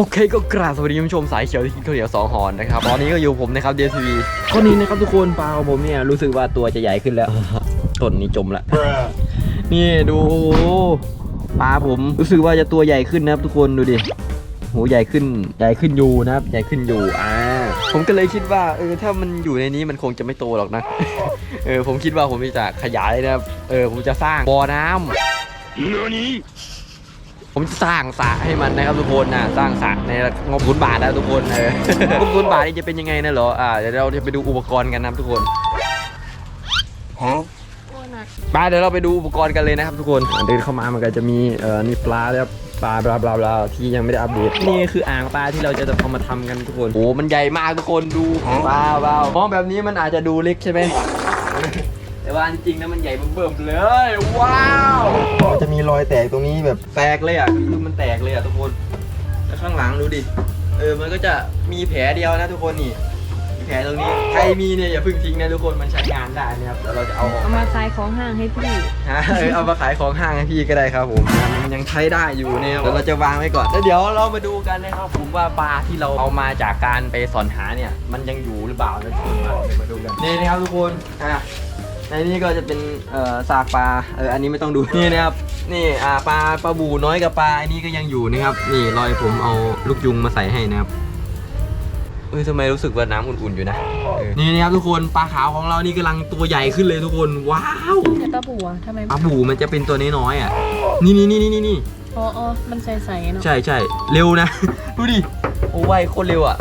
โอเคก็กราบสวัสดีคุณผู้ชมสายเขียวที่กินข้าวเหนียวสองหอนนะครับตอนนี้ก็อยู่ผมนะครับ DSV ข้อนี้นะครับทุกคนปลาของผมเนี่ยรู้สึกว่าตัวจะใหญ่ขึ้นแล้วต้นนี้จมละนี่ดูโอ้โหปลาผมรู้สึกว่าจะตัวใหญ่ขึ้นนะครับทุกคนดูดิโหใหญ่ขึ้นใหญ่ขึ้นอยู่นะครับใหญ่ขึ้นอยู่อ่าผมก็เลยคิดว่าเออถ้ามันอยู่ในนี้มันคงจะไม่โตหรอกนะเออผมคิดว่าผมจะขยายนะครับเออผมจะสร้างบ่อน้ำ ผมจะสร้างสระให้มันนะครับทุกคนนะสร้างสระในงบทุนบาทนะทุกคนเอองบทุนบาทนี่จะเป็นยังไงนะเหรออ่าเดี๋ยวเราจะไปดูอุปกรณ์กันนะครับทุกคนโอ้หนักไปเดี๋ยวเราไปดูอุปกรณ์กันเลยนะครับทุกคนเดินเข้ามามันก็จะมีเอ่อนี่ปลาแล้วปลาบลาบลาบลาที่ยังไม่ได้อัปเดตนี่คืออ่างปลาที่เราจะเอามาทำกันทุกคนโอ้มันใหญ่มากทุกคนดูว้าวว้าวมองแบบนี้มันอาจจะดูเล็กใช่ไหม แต่ว่าจริงนะมันใหญ่เบิ่มๆเลย ว้าวจะมีรอยแตกตรงนี้แบบแตกเลยอะคือมันแตกเลยอะทุกคนแล้วข้างหลังดูดิเออมันก็จะมีแผลเดียวนะทุกคนนี่มีแผลตรงนี้ใครมีเนี่ยอย่าเพิ่งทิ้งนะทุกคนมันใช้งานได้นะครับเดี๋ยวเราจะเอาออก เอามาขายของห้างให้พี่ ฮะเออเอามาขายของห้างให้พี่ก็ได้ครับผมมันยังใช้ได้อยู่เนี่ยเดี๋ยวเราจะวางไว้ก่อนแล้วเดี๋ยวเรามาดูกันนะครับผมว่าปลาที่เราเอามาจากการไปสอนหาเนี่ย มันยังอยู่หรือเปล่านะทุกคนมาเดี๋ยวมาดูกันนี่นะครับทุกคนอะ ในนี้ก็จะเป็นเอ่อซากปลาเอออันนี้ไม่ต้องดูนี่นะครับนี่อ่าปลาปลาบูน้อยกับปลาอันนี้ก็ยังอยู่นะครับ นี่รอยผมเอาลูกยุงมาใส่ให้นะครับเอ้ยทำไมรู้สึกว่าน้ำอุ่นๆอยู่นะเออนี่นะครับทุกคนปลาขาวของเรานี่กำลังตัวใหญ่ขึ้นเลยทุกคนว้าวแต่ตาบัวทำไมปลาบูมันจะเป็นตัวน้อยๆอะนี่นี่นี่นี่นี่อ๋ออ๋อมันใสๆเนาะใช่ใช่เร็วนะ ดูดิโอ้ไวโคตรเร็วอะ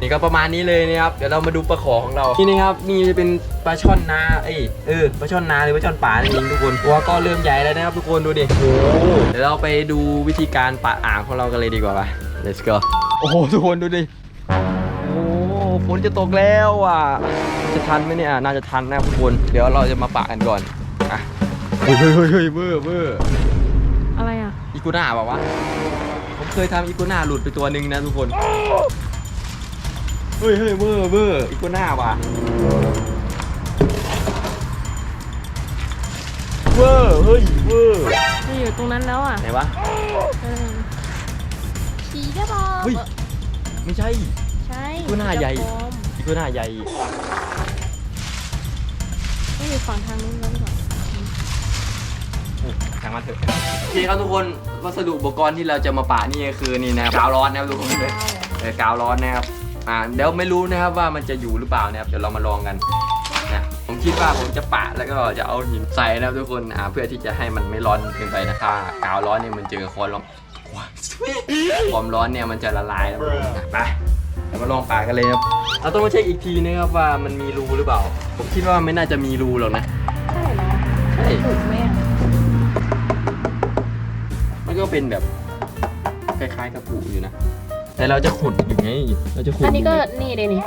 นี่ก็ประมาณนี้เลยนะครับ เดี๋ยวเรามาดูปลาขอของเรา นี่นะครับนี่จะเป็นปลาช่อนนาเอ้ยเออปลาช่อนนาหรือปลาช่อนป่านั่นเองทุกคนตัวก็เริ่มใหญ่แล้วนะครับทุกคนดูดิโอ้เดี๋ยวเราไปดูวิธีการปะอ่างของเรากันเลยดีกว่าปะ let's go โอ้โหทุกคนดูดิโอ้ฝนจะตกแล้วอะจะทันไหมเนี่ยอะน่าจะทันนะครับทุกคนเดี๋ยวเราจะมาปะกันก่อนอะเฮ้ยเฮ้ยเฮ้ยเฮ้ยเบอร์เบอร์อะไรอะอีกูน่าเปล่าวะผมเคยทำอีกูน่าหลุดไปตัวหนึ่งนะทุกคนเฮ้ยเฮ้ยเบอร์เบอร์อีกูน่าว่ะเวอร์เฮ้ยเวอร์นี่อยู่ตรงนั้นแล้วอะไหนวะ เออขี่ได้บอเฮ้ยไม่ใช่ ใช่ตัวหน้าใหญ่จะปลอมอีกูน่าใหญ่ไม่อยู่ฝั่งทางนู้นแล้วหรือเปล่าทางมันเถอะโอเคครับทุกคนวัสดุอุปกรณ์ที่เราจะมาปะนี่ก็คือนี่นะครับกาวร้อนนะครับทุกคนเลยเออกาวร้อนนะครับ อ่าเดี๋ยวไม่รู้นะครับว่ามันจะอยู่หรือเปล่านะครับเดี๋ยวเรามาลองกันนะผมคิดว่าผมจะปะแล้วก็จะเอาหินใส่นะครับทุกคนอ่าเพื่อที่จะให้มันไม่ร้อนเกินไปนะถ้ากาวร้อนเนี่ยมันเจอความร้อนความร้อนเนี่ยมันจะละลายนะไปเดี๋ยวมาลองปะกันเลยครับเราต้องมาเช็คอีกทีนะครับว่ามันมีรูหรือเปล่า ผมคิดว่าไม่น่าจะมีรูหรอกนะใช่เหรอใช่ถูกไหมอะมันก็เป็นแบบคล้ายๆกระปุกอยู่นะ แต่เราจะขุดอยู่ไง เราจะขุดอันนี้ก็ยู่นี่เลยนี่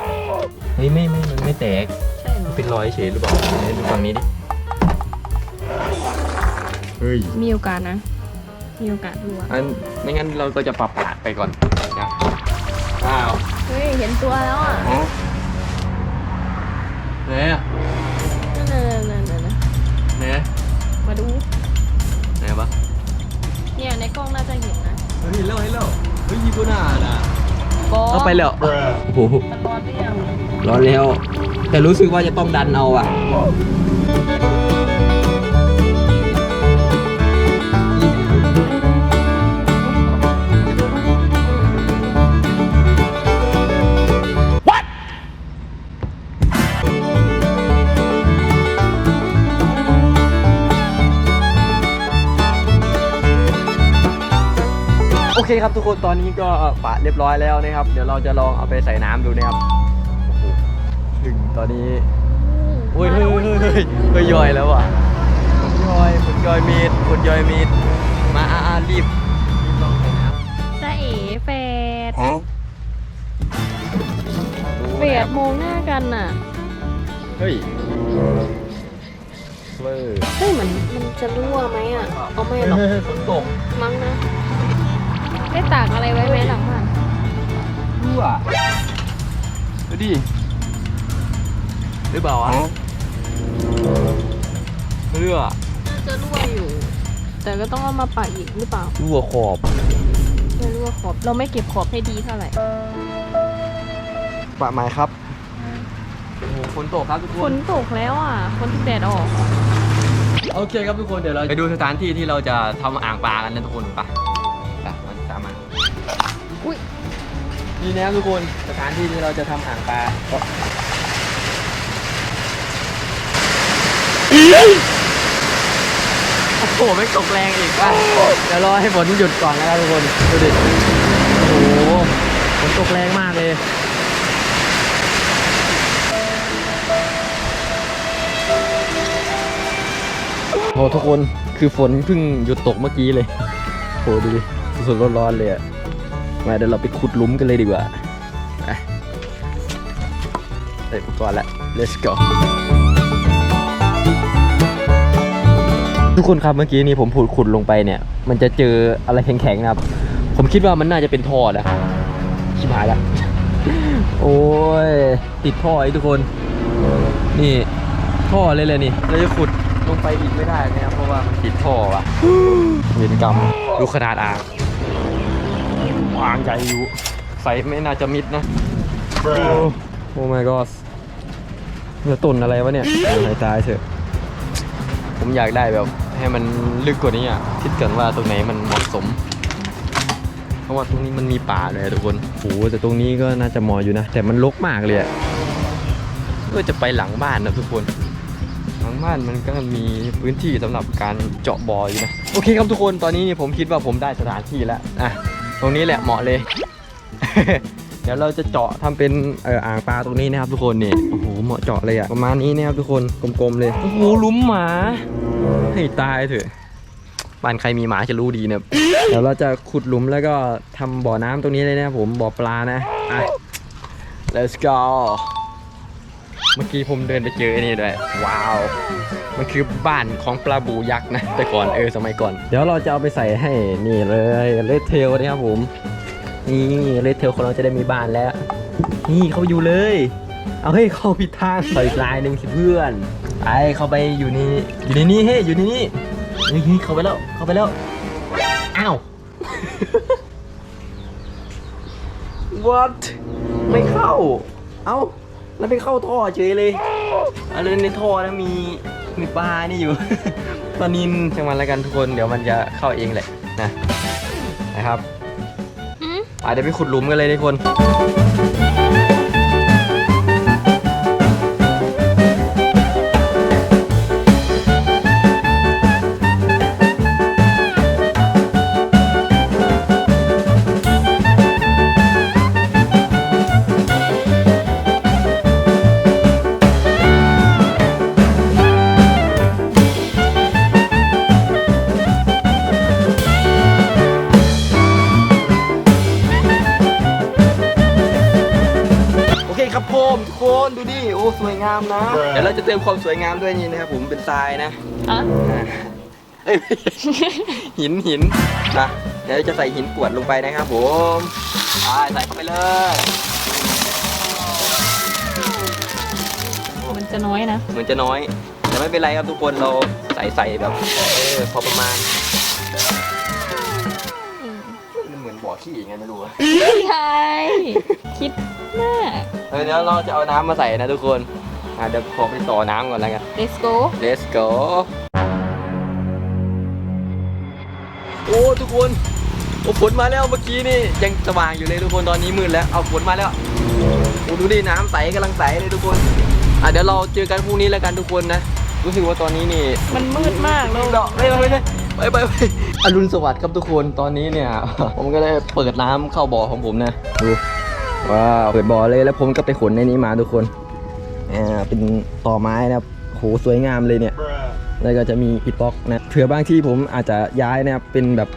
เฮ้ยไม่ไม่มันไม่แตก ใช่เหรอเป็นรอยเฉยหรือเปล่าไหนดูฝั่งนี้ดิ เฮ้ย มีโอกาสนะ มีโอกาสดูอะอันไม่งั้นเราก็จะปรับปาดไปก่อนนะอ้าวเฮ้ยเห็นตัวแล้วอะไหนอะนั่นนั่นนั่นนั่นนั่นไหนมาดูไหนวะเนี่ยในกล้องน่าจะเห็นนะเฮ้ยเล่าให้เล่า เฮ้ยยีกุน่าน่ะบอเอาไปแล้วโอ้โหมันร้อนหรือยังร้อนแล้ว แต่รู้สึกว่าจะต้องดันเอาอะ คครับทุกคนตอนนี้ก็ปะเรียบร้อยแล้วนะครับ เดี๋ยวเราจะลองเอาไปใส่น้ำดูนะครับโอ้โหถึงตอนนี้โอ้ยเฮ้ยเฮ้ยเฮ้ยเฮ้ยย่อยแล้วอะผลย่อยผลย่อยมีดผลย่อยมีดมาอ่าอ่ารีบรีบลองใส่น้ำจ้าเอ๋แฟดดูแฟนะคดรับมองหน้ากันน่ะเฮ้ยเวอร์เฮ้ยเหมือนมันจะรั่วไหมอะเอาไม่หรอกฝนตกมั้งนะ ได้ตากอะไรไว้ไหมหลังบ้านรั่วดูดิหรือเปล่าวะเรือจะรั่วอยู่ แต่ก็ต้องเอามาปะอีกหรือเปล่ารั่วขอบว่าขอบ เราไม่เก็บขอบให้ดีเท่าไหร่ปะไม้ครับโอ้โหฝนตกครับทุกคฝนนตกแล้วอะฝนแดดออก โอเคครับทุกคนเดี๋ยวเราไปดูสถานที่ที่เราจะทำอ่างปลากันนะทุกคนไปไปมันตามมาอุ้ยนี่นะครับทุกคนสถานที่ที่เราจะทำอ่างปลาโอ้โหไม่ตกแรงอีกป่ะเดี๋ยวรอให้ฝนหยุดก่อนนะครับทุกคนดูดิโอ้โหฝนตกแรงมากเลยโอ้ทุกคนคือฝนเพิ่งหยุดตกเมื่อกี้เลยโหดูดิ สดๆร้อนๆเลยอะมาเดี๋ยวเราไปขุดหลุมกันเลยดีกว่าไปได้อุปกรณ์แล้ว let's go ทุกคนครับเมื่อกี้นี่ผมพูดขุดลงไปเนี่ย มันจะเจออะไรแข็งๆนะครับ ผมคิดว่ามันน่าจะเป็นท่อนะชิบหายล้วโอ้ย ติดท่อไอ้ทุกคน นี่ท่อเลยเลยนี่เราจะขุดลงไปอีกไม่ได้นะครับเพราะว่ามันติดท่อว่ะเวรกรรมดูขนาดอ่าง อ่างใหญ่อยู่ ใส่ไม่น่าจะมิดนะ โอ้โอ้ my god เนื้อตุ่นอะไรวะเนี่ยหายตายเถอะ ผมอยากได้แบบให้มันลึกกว่านี้อะ คิดกันว่าตรงไหนมันเหมาะสม เพราะว่าตรงนี้มันมีป่าเลยอะทุกคนโอ้โหแต่ตรงนี้ก็น่าจะเหมาะอยู่นะ แต่มันรกมากเลยอะก็จะไปหลังบ้านนะทุกคน หลังบ้านมันก็มีพื้นที่สำหรับการเจาะบ่ออยู่นะ โอเคครับทุกคน ตอนนี้นี่ผมคิดว่าผมได้สถานที่แล้ว อะ ตรงนี้แหละเหมาะเลย เดี๋ยวเราจะเจาะทำเป็นเอ่ออ่างปลาตรงนี้นะครับทุกคนนี่โอ้โหเหมาะเจาะเลยอะประมาณนี้นะครับทุกคนกลมๆเลยโอ้โหลุมหมาให้ตายเถอะบ้านใครมีหมาจะรู้ดีเนี่ยเดี๋ยวเราจะขุดหลุมแล้วก็ทำบ่อน้ำตรงนี้เลยนะครับผมบ่อปลานะอะ let's go มื่อกี้ผมเดินไปเจอไอ้นี่ด้วย ว้าว มันคือบ้านของปลาบูยักษ์นะ แต่ก่อนเออสมัยก่อน เดี๋ยวเราจะเอาไปใส่ให้นี่เลยเลดเทลนะครับผม นี่เลดเทลของเราจะได้มีบ้านแล้ว นี่เขาอยู่เลย เอาให้ยเข้าผิดทางใส่ลายหนึ่งสิเพื่อนไปเข้าไปอยู่นี่อยู่ในนี้เฮ้อยู่ในนี้เฮ้ยเข้าไปแล้วเข้าไปแล้ว อ้าว what ไม่เข้า เอ้า แล้วไปเข้าท่อเฉยเลยอะไรในท่อนะมีมีปลานี่อยู่ ปลานินช่างมันแล้วกันทุกคน เดี๋ยวมันจะเข้าเองแหละนะนะครับอืมอะเดี๋ยวไปขุดหลุมกันเลยทุกคน นดูดิโอ้สวยงามนะ เดี๋ยวเราจะเติมความสวยงามด้วยนี่นะครับผมเป็นทรายนะอะอ่าเอ้ยหินหินนะเดี๋ยวจะใส่หินกรวดลงไปนะครับผมไปใส่เข้าไปเลยมันจะน้อยนะ เหมือนจะน้อย แต่ไม่เป็นไรครับทุกคนเราใส่ใส่แบบเออพอประมาณอืมมันเหมือนบ่อขี้ยังไงไม่รู้อะไม่ใช่คิดมากเออเดี๋ยวเราจะเอาน้ำมาใส่นะทุกคนอะเดี๋ยวขอไปต่อน้ำก่อนแล้วกัน let's go let's go โอ้ทุกคนโอ้ฝนมาแล้วเมื่อกี้นี่ยังสว่างอยู่เลยทุกคนตอนนี้มืดแล้วเอาฝนมาแล้วโอ้ดูดิน้ำใสกำลังใสเลยทุกคนอะเดี๋ยวเราเจอกันพรุ่งนี้แล้วกันทุกคนนะรู้สึกว่าตอนนี้นี่มันมืดมากแล้วดอกไปไปไปไปไปอรุณสวัสดิ์ครับทุกคนตอนนี้เนี่ย ผมก็ได้เปิดน้ำเข้าบ่อของผมนะดูว้าวเปิดบ่อเลยแล้วผมก็ไปขนในนี้มาทุกคนอ่าเป็นต่อไม้นะครับโหสวยงามเลยเนี่ยแล้วก็จะมีอิฐบล็อกนะเผื่อบางที่ผมอาจจะย้ายนะครับเป็นแบบ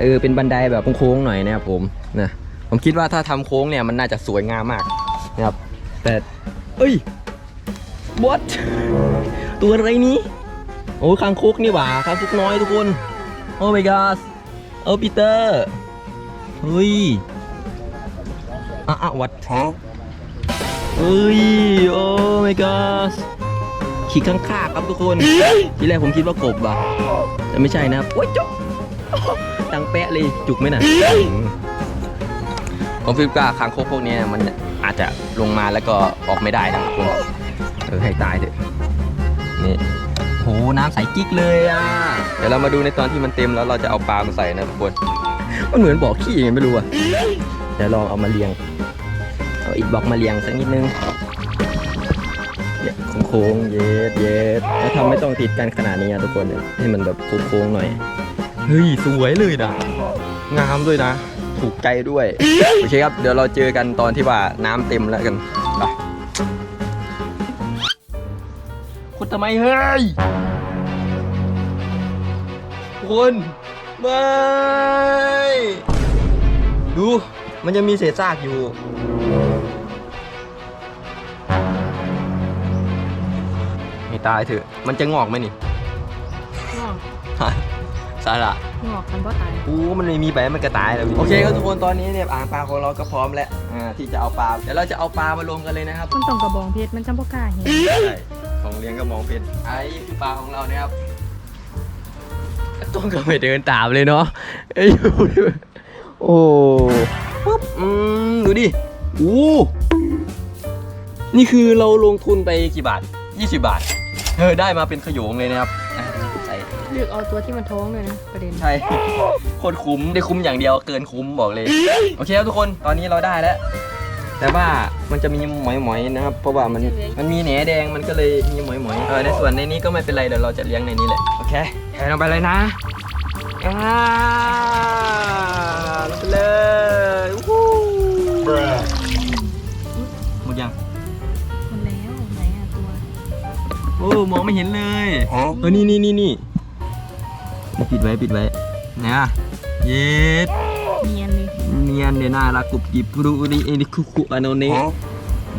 เออเป็นบันไดแบบโค้งๆหน่อยนะครับผมนะผมคิดว่าถ้าทำโค้งเนี่ยมันน่าจะสวยงามมากนะครับแต่เอ้ย what ตัวอะไรนี้ โอ้ยคางคกนี่หว่าคางคกน้อยทุกคน โอ้ my god เออปีเตอร์เฮ้ยอะอะวัดเฮ้ยโอ้ my god ขีดข้างคาครับทุกคน ทีแรกผมคิดว่ากบว่ะแต่ไม่ใช่นะโอ้ยจุกดังแปะเลยจุกไหมน่ะผมคิดว่าคางคกพวกนี้มันอาจจะลงมาแล้วก็ออกไม่ได้นะทุกคนเออให้ตายเถอะนี่ หน้ำใสกิ๊กเลยอะ เดี๋ยวเรามาดูในตอนที่มันเต็มแล้วเราจะเอาปลามาใส่นะทุกคนมันเหมือนบ่อขี้ยังไงไม่รู้อะเดี๋ยวลองเอามาเรียง เอาอิฐบล็อกมาเรียงสักนิดนึงเย็ดโค้งๆเย็ดเย็ดแล้วทำไม่ต้องติดกันขนาดนี้อะทุกคนให้มันแบบโค้งๆหน่อย เฮ้ย สวยเลยนะ งามด้วยนะ ถูกใจด้วย โอเคครับ เดี๋ยวเราเจอกันตอนที่ว่าน้ำเต็มแล้วกัน ทำไมเฮ้ยคุณไม่ดู มันจะมีเศษซากอยู่ให้ตายเถอะ มันจะงอกไหมนี่ งอกสาระงอกกันบ่ตายโอ้มันไม่มีใบมันก็ตายแล้วโอเคครับทุกคนตอนนี้เนี่ยอ่างปลาของเราก็พร้อมแล้วอ่าที่จะเอาปลาเดี๋ยวเราจะเอาปลามารวมกันเลยนะครับ มันต้องกระบองเพชรมันจำบ่กล้าเห็นใช่ ของเลี้ยงก็มองเป็นไอ้คือปลาของเราเนี่ยครับต้องก็ไม่เดินตามเลยเนาะเอ้ยดูดิโอ้ปุ๊บอืมดูดิโอ้นี่คือเราลงทุนไปกี่บาท 20 บาทเออได้มาเป็นขโยงเลยนะครับอะใส่เลือกเอาตัวที่มันท้องเลยนะประเด็น ใช่โคตรคุ้มได้คุ้มอย่างเดียวเกินคุ้มบอกเลย โอเคครับทุกคนตอนนี้เราได้แล้ว แต่ว่ามันจะมีหมอยๆนะครับ เพราะว่ามันมันมีแหนแดงมันก็เลยมีหมอยๆเออในส่วนในนี้ก็ไม่เป็นไรเดี๋ยวเราจะเลี้ยงในนี้แหละโอเคไปลงไปเลยนะอ่าลงไปเลยวู้หมดยังมันแล้วไหนอะตัวโอ้มองไม่เห็นเลยเออนี่นี่นี่นี่มาปิดไว้ปิดไว้นะเย็ดเนียน เลยเนียนเนี่ยน่ารักกรุบกริบดูนี่เอ็นคุคุอันโนเนะ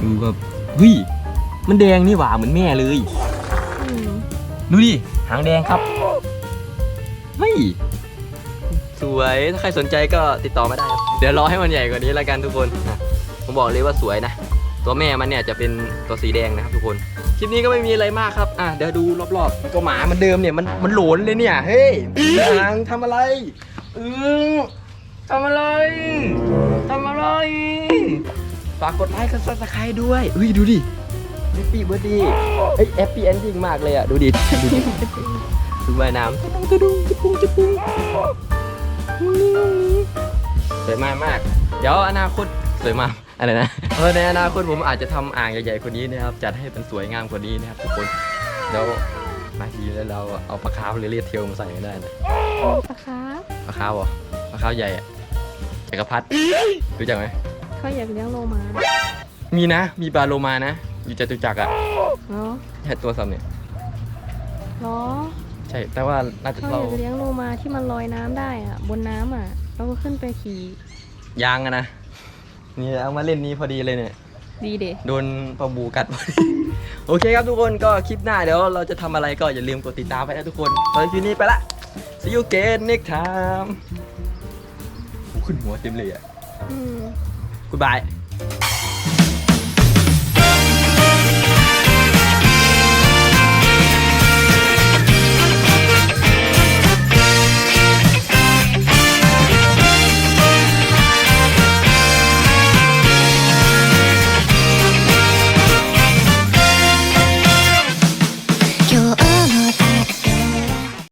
ดูแบบเฮ้ยมันแดงนี่หว่าเหมือนแม่เลยอืมดูดิหางแดงครับเฮ้ยสวยถ้าใครสนใจก็ติดต่อมาได้ครับเดี๋ยวรอให้มันใหญ่กว่านี้แล้วกันทุกคนอะผมบอกเลยว่าสวยนะตัวแม่มันเนี่ยจะเป็นตัวสีแดงนะครับทุกคนคลิปนี้ก็ไม่มีอะไรมากครับอะเดี๋ยวดูรอบๆก็หมามันเดิมเนี่ยมันมันโหลนเลยเนี่ยเฮ้ยหางทำอะไรอือ ทำอะไรทำอะไรฝากกดไลค์กดซับสไครต์ด้วยอุ้ยดูดิแฮปปี้เบิร์ดดีเฮ้ยแฮปปี้เอนดิ้งมากเลยอะ ดูดิ ดูดิดูว่ายน้ำจะดุงจะปุงจะปุงสวยมากมาก เดี๋ยวอนาคตสวยมากอะไรนะเออในอนาคตผมอาจจะทำอ่างใหญ่ๆกว่านี้นะครับ จัดให้เป็นสวยงามกว่านี้นะครับทุกคนเดี๋ยวมาทีแล้วเราเอาปลาคาร์ฟหรือเรียดเทลมาใส่ไม่ได้นะปลาครับปลาคาร์ฟเหรอปลาคาร์ฟใหญ่อะ จักรพรรดิรู้จักไหมเขาอยากเลี้ยงโลมามีนะ มีปลาโลมานะ อยู่จตุจักรอะเนาะแค่ตัวซ้ำเนี่ยเนาะใช่ แต่ว่าน่าจะเขาอเรายากเลี้ยงโลมาที่มันลอยน้ำได้อะบนน้ำอะแล้วก็ขึ้นไปขี่ยางอะนะ นี่เอามาเล่นนี้พอดีเลยเนี่ย ดีเด็โดนปลาบูกัดพอดีโอเคครับทุกคนก็คลิปหน้าเดี๋ยวเราจะทำอะไรก็อย่าลืมกดติดตามไปนะทุกคนตอนคลิปนี้ไปละ see you again next time โอ้ ขึ้นหัวเต็มเลยอะ อืม goodbye